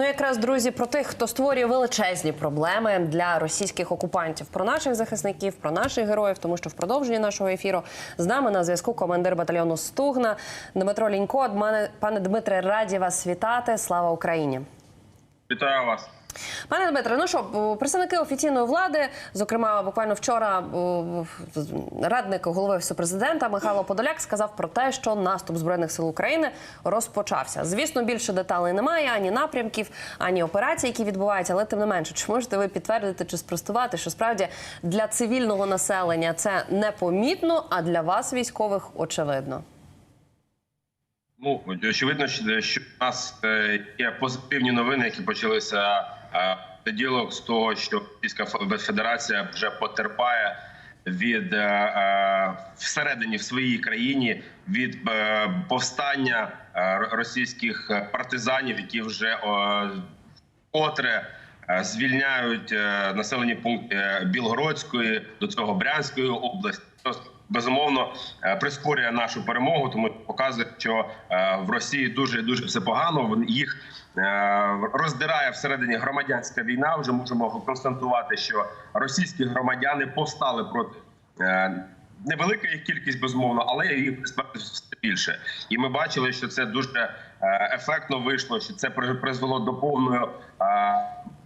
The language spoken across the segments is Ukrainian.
Ну, якраз друзі, про тих, хто створює величезні проблеми для російських окупантів, про наших захисників, про наших героїв, тому що в продовженні нашого ефіру з нами на зв'язку командир батальйону Стугна Дмитро Лінько. Пане Дмитре, раді вас вітати. Слава Україні. Вітаю вас. Пане Дмитре, ну що, представники офіційної влади, зокрема, буквально вчора радник голови президента Михайло Подоляк сказав про те, що наступ збройних сил України розпочався. Звісно, більше деталей немає ані напрямків, ані операцій, які відбуваються, але тим не менше, чи можете ви підтвердити чи спростувати, що справді для цивільного населення це непомітно, а для вас, військових, очевидно. Ну очевидно, що в нас е, є позитивні новини, які почалися в понеділок з того, що Російська Федерація вже потерпає від е, е, всередині в своїй країні від е, повстання російських партизанів, які вже е, вкотре е, звільняють населені пункти Білгородської до цього Брянської області. Безумовно е, прискорює нашу перемогу, тому показує, що е, в Росії дуже дуже все погано. Їх е, роздирає всередині громадянська війна. Вже можемо констатувати, що російські громадяни повстали проти невелика їх кількість, безумовно, але їх все більше. І ми бачили, що це дуже ефектно вийшло. Що це при- призвело до повної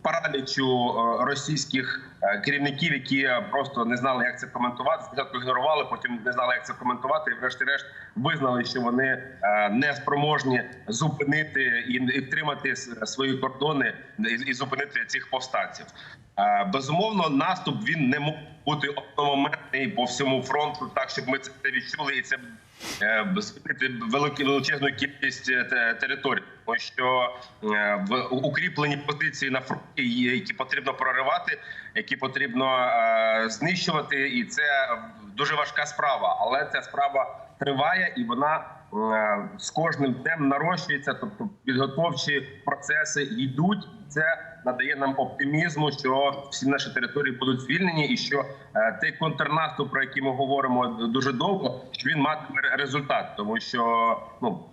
паралічу російських керівників, які е, просто не знали, як це коментувати. Спочатку ігнорували, потім не знали, як це коментувати, і врешті-решт визнали, що вони е, не спроможні зупинити і, втримати свої кордони і, зупинити цих повстанців. Е, Безумовно, наступ він не мог бути одномоментний по всьому фронту, так щоб ми це відчули, і це е, звільнити велику величезну кількість е, територій, тому що е, в укріплені позиції на фронті, які потрібно проривати, які потрібно е, знищувати, і це дуже важка справа. Але ця справа триває і вона е, з кожним днем нарощується. Тобто підготовчі процеси йдуть. Це надає нам оптимізму, що всі наші території будуть звільнені, і що е, той контрнаступ, про який ми говоримо дуже довго, що він матиме результат, тому що ну.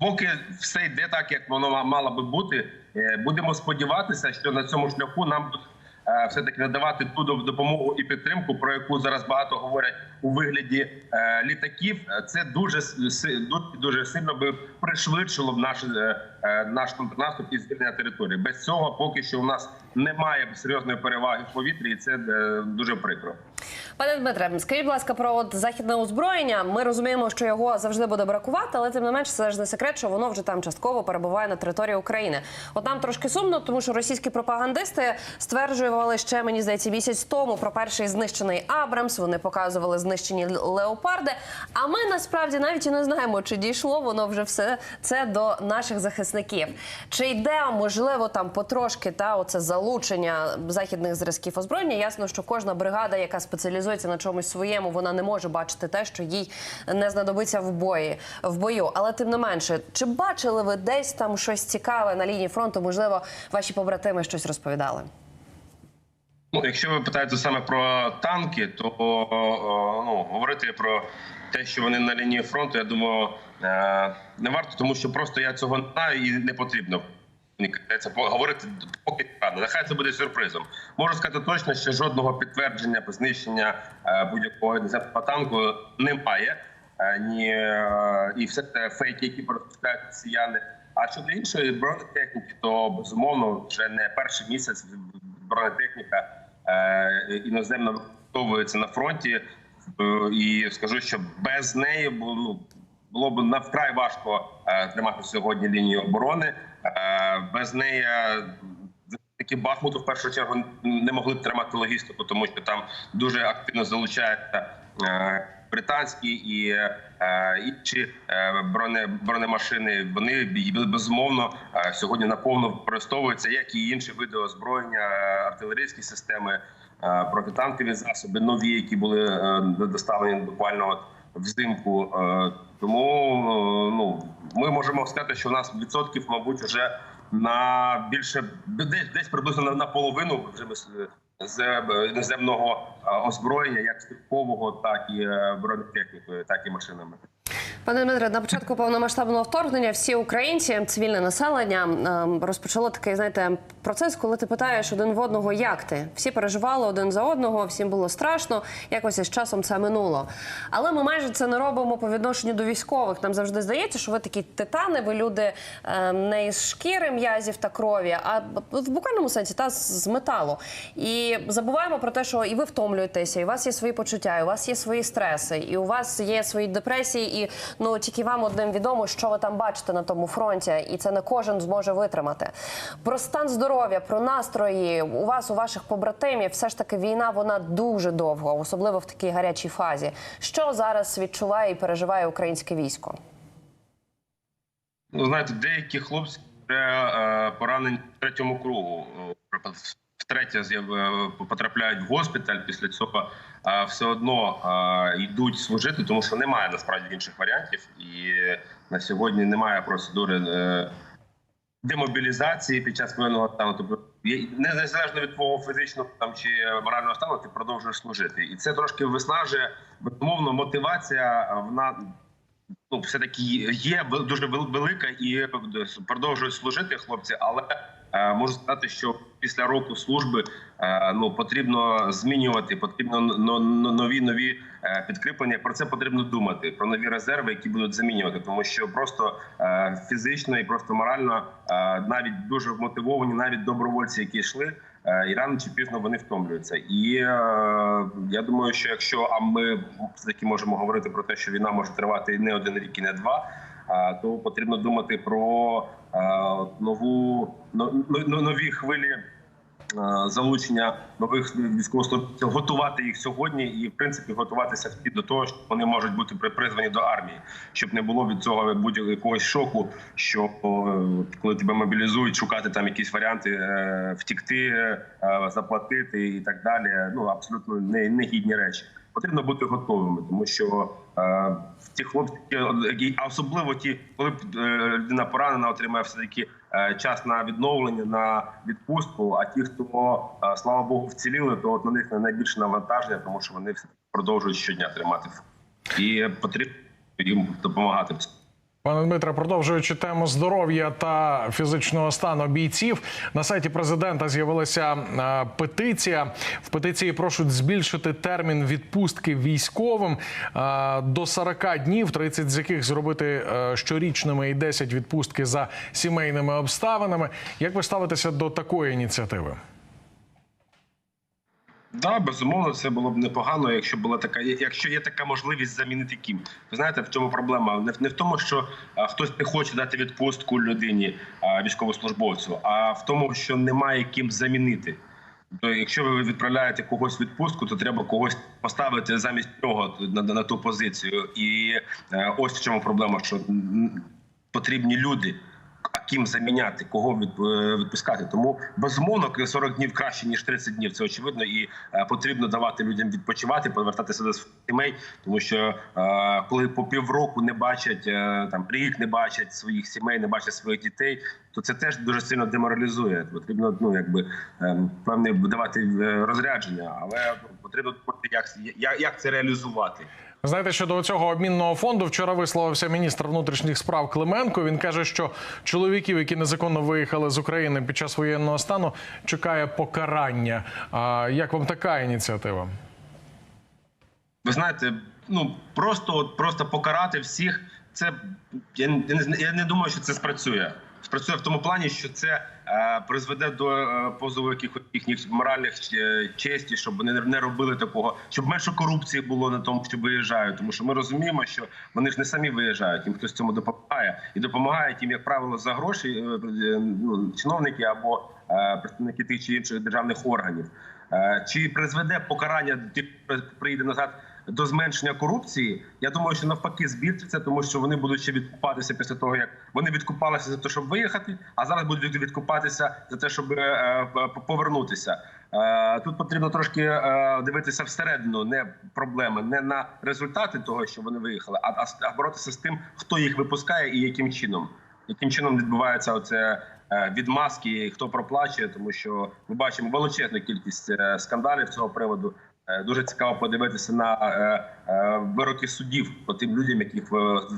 Поки все йде так, як воно ма- мало би бути, е, будемо сподіватися, що на цьому шляху нам е, все таки надавати ту доп- допомогу і підтримку, про яку зараз багато говорять у вигляді е, літаків. Е, Це дуже, дуже сильно би пришвидшило б наш, е, е, наш контрнаступ і звільнення території. Без цього поки що у нас немає серйозної переваги в повітрі, і це е, дуже прикро. Пане Дмитре, скажіть, будь ласка, про от західне озброєння. Ми розуміємо, що його завжди буде бракувати, але тим не менш це ж не секрет, що воно вже там частково перебуває на території України. От нам трошки сумно, тому що російські пропагандисти стверджували ще мені здається місяць тому про перший знищений Абрамс. Вони показували знищені леопарди. А ми насправді навіть і не знаємо, чи дійшло воно вже все це до наших захисників. Чи йде можливо там потрошки та оце залучення західних зразків озброєння? Ясно, що кожна бригада, яка спеціалізується на чомусь своєму, вона не може бачити те, що їй не знадобиться в бої в бою. Але тим не менше, чи бачили ви десь там щось цікаве на лінії фронту? Можливо, ваші побратими щось розповідали? Ну, якщо ви питаєте саме про танки, то ну говорити про те, що вони на лінії фронту, я думаю, не варто, тому що просто я цього не знаю і не потрібно. По- говорити поки рано. Нехай це буде сюрпризом. Можу сказати точно, що жодного підтвердження знищення е, будь-якого іноземного танку немає. Е, Ні, е, і все це фейки, які розпускають росіяни. А щодо іншої бронетехніки, то безумовно вже не перший місяць бронетехніка е, іноземна використовується на фронті. Е, І скажу, що без неї було, було б навкрай важко е, тримати сьогодні лінію оборони. Е, Без неї е, такі Бахмуту в першу чергу не могли б тримати логістику, тому що там дуже активно залучаються е, британські і інші бронемашини. Вони безумовно сьогодні наповно використовуються, як і інші види озброєння, артилерійські системи, протитанкові засоби, нові, які були доставлені буквально взимку. Е, Тому е, ну ми можемо сказати, що у нас відсотків, мабуть, вже на більше десь десь приблизно на, половину вже з- іноземного е, озброєння, як стрілкового, так і бронетехнікою, так і машинами. Пане Дмитре, на початку повномасштабного вторгнення всі українці, цивільне населення, ем, розпочало такий, знаєте, процес, коли ти питаєш один в одного, як ти. Всі переживали один за одного, всім було страшно. Якось із часом це минуло. Але ми майже це не робимо по відношенню до військових. Нам завжди здається, що ви такі титани, ви люди ем, не із шкіри, м'язів та крові, а в буквальному сенсі та з металу. І забуваємо про те, що і ви втомлюєтеся, і у вас є свої почуття, і у вас є свої стреси, і у вас є свої депресії, і ну тільки вам одним відомо, що ви там бачите на тому фронті, і це не кожен зможе витримати. Про стан здоров'я, про настрої у вас, у ваших побратимів, все ж таки війна вона дуже довго, особливо в такій гарячій фазі. Що зараз відчуває і переживає українське військо? Ну, знаєте, деякі хлопці вже е, поранені в третьому кругу. Втретє е, потрапляють в госпіталь. Після цього е, все одно е, йдуть служити, тому що немає насправді інших варіантів. І на сьогодні немає процедури демобілізації під час воєнного стану. Тобто незалежно від твого фізичного там чи морального стану, ти продовжуєш служити. І це трошки виснажує безумовно мотивація. е, Вона ну, все таки є дуже велика і продовжують служити хлопці, але е, можу сказати, що після року служби е, ну потрібно змінювати, потрібно но- но- нові нові е, підкріплення. Про це потрібно думати про нові резерви, які будуть замінювати, тому що просто е, фізично і просто морально е, навіть дуже мотивовані, навіть добровольці, які йшли. Е, І рано чи пізно вони втомлюються, і е, я думаю, що якщо а ми все-таки можемо говорити про те, що війна може тривати не один рік і не два, то потрібно думати про е, нову но- но- нові хвилі е, залучення нових військовослужбовців, готувати їх сьогодні, і в принципі готуватися всі до того, що вони можуть бути припризвані до армії, щоб не було від цього будь-якогось шоку, що е, коли тебе мобілізують, шукати там якісь варіанти е, втікти, е, заплатити і так далі. Ну абсолютно не, негідні речі. Потрібно бути готовими, тому що е, ті хлопці, які- особливо ті, коли е, людина поранена, отримає все таки е, час на відновлення, на відпустку. А ті, хто е, слава Богу, вціліли, то от на них найбільше навантаження, тому що вони все продовжують щодня тримати і потрібно їм допомагати. Пане Дмитре, продовжуючи тему здоров'я та фізичного стану бійців, на сайті президента з'явилася е, петиція. В петиції просять збільшити термін відпустки військовим е, до 40 днів, 30 з яких зробити е, щорічними і 10 відпустки за сімейними обставинами. Як ви ставитеся до такої ініціативи? Да, безумовно, це було б непогано, якщо була така, якщо є така можливість замінити ким. Ви знаєте, в чому проблема? Не в не в тому, що а, хтось не хоче дати відпустку людині а, військовослужбовцю, а в тому, що немає ким замінити. То якщо ви відправляєте когось відпустку, то треба когось поставити замість нього на, на, на ту позицію. І е, ось в чому проблема, що потрібні люди. Ким заміняти, кого е, відпускати? Тому безумовно 40 днів краще ніж 30 днів. Це очевидно, і е, потрібно давати людям відпочивати, повертатися до сімей, тому що е, коли по півроку не бачать там рік, не бачать своїх сімей, не бачать своїх дітей, то це теж дуже сильно деморалізує. Потрібно ну якби е, певне давати розрядження, але потрібно як, як, як це реалізувати. Знаєте, щодо цього обмінного фонду вчора висловився міністр внутрішніх справ Клименко. Він каже, що чоловіків, які незаконно виїхали з України під час воєнного стану, чекає покарання. А як вам така ініціатива? Ви знаєте, ну просто просто покарати всіх. Це я, я, не- я не думаю, що це спрацює. Спрацює в тому плані, що це е, призведе до е, позову якихось їхніх моральних е, честі, щоб вони не- робили такого, щоб менше корупції було на тому, що виїжджають. Тому що ми розуміємо, що вони ж не самі виїжджають, їм хтось цьому допомагає і допомагають їм, як правило, за гроші ну, чиновники або представники тих чи інших державних органів. Чи призведе покарання ті, хто приїде назад до зменшення корупції? Я думаю, що навпаки збільшиться, тому що вони будуть ще відкупатися після того, як вони відкупалися за те, щоб виїхати, а зараз будуть відкупатися за те, щоб е, е, повернутися. Е, Тут потрібно трошки дивитися всередину, не проблеми, не на результати того, що вони виїхали, а, боротися з тим, хто їх випускає і яким чином. Яким чином відбувається оце відмазки, хто проплачує, тому що ми бачимо величезну кількість скандалів цього приводу. Е, Дуже цікаво подивитися на е, е, вироки судів по тим людям, яких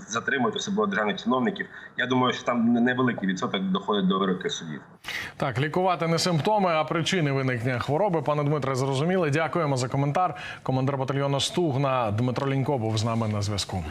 затримують особливо державних чиновників. Я думаю, що там невеликий відсоток доходить до вироків судів. Так, лікувати не симптоми, а причини виникнення хвороби. Пане Дмитре, зрозуміли. Дякуємо за коментар. Командир батальйону Стугна Дмитро Лінько був з нами на зв'язку.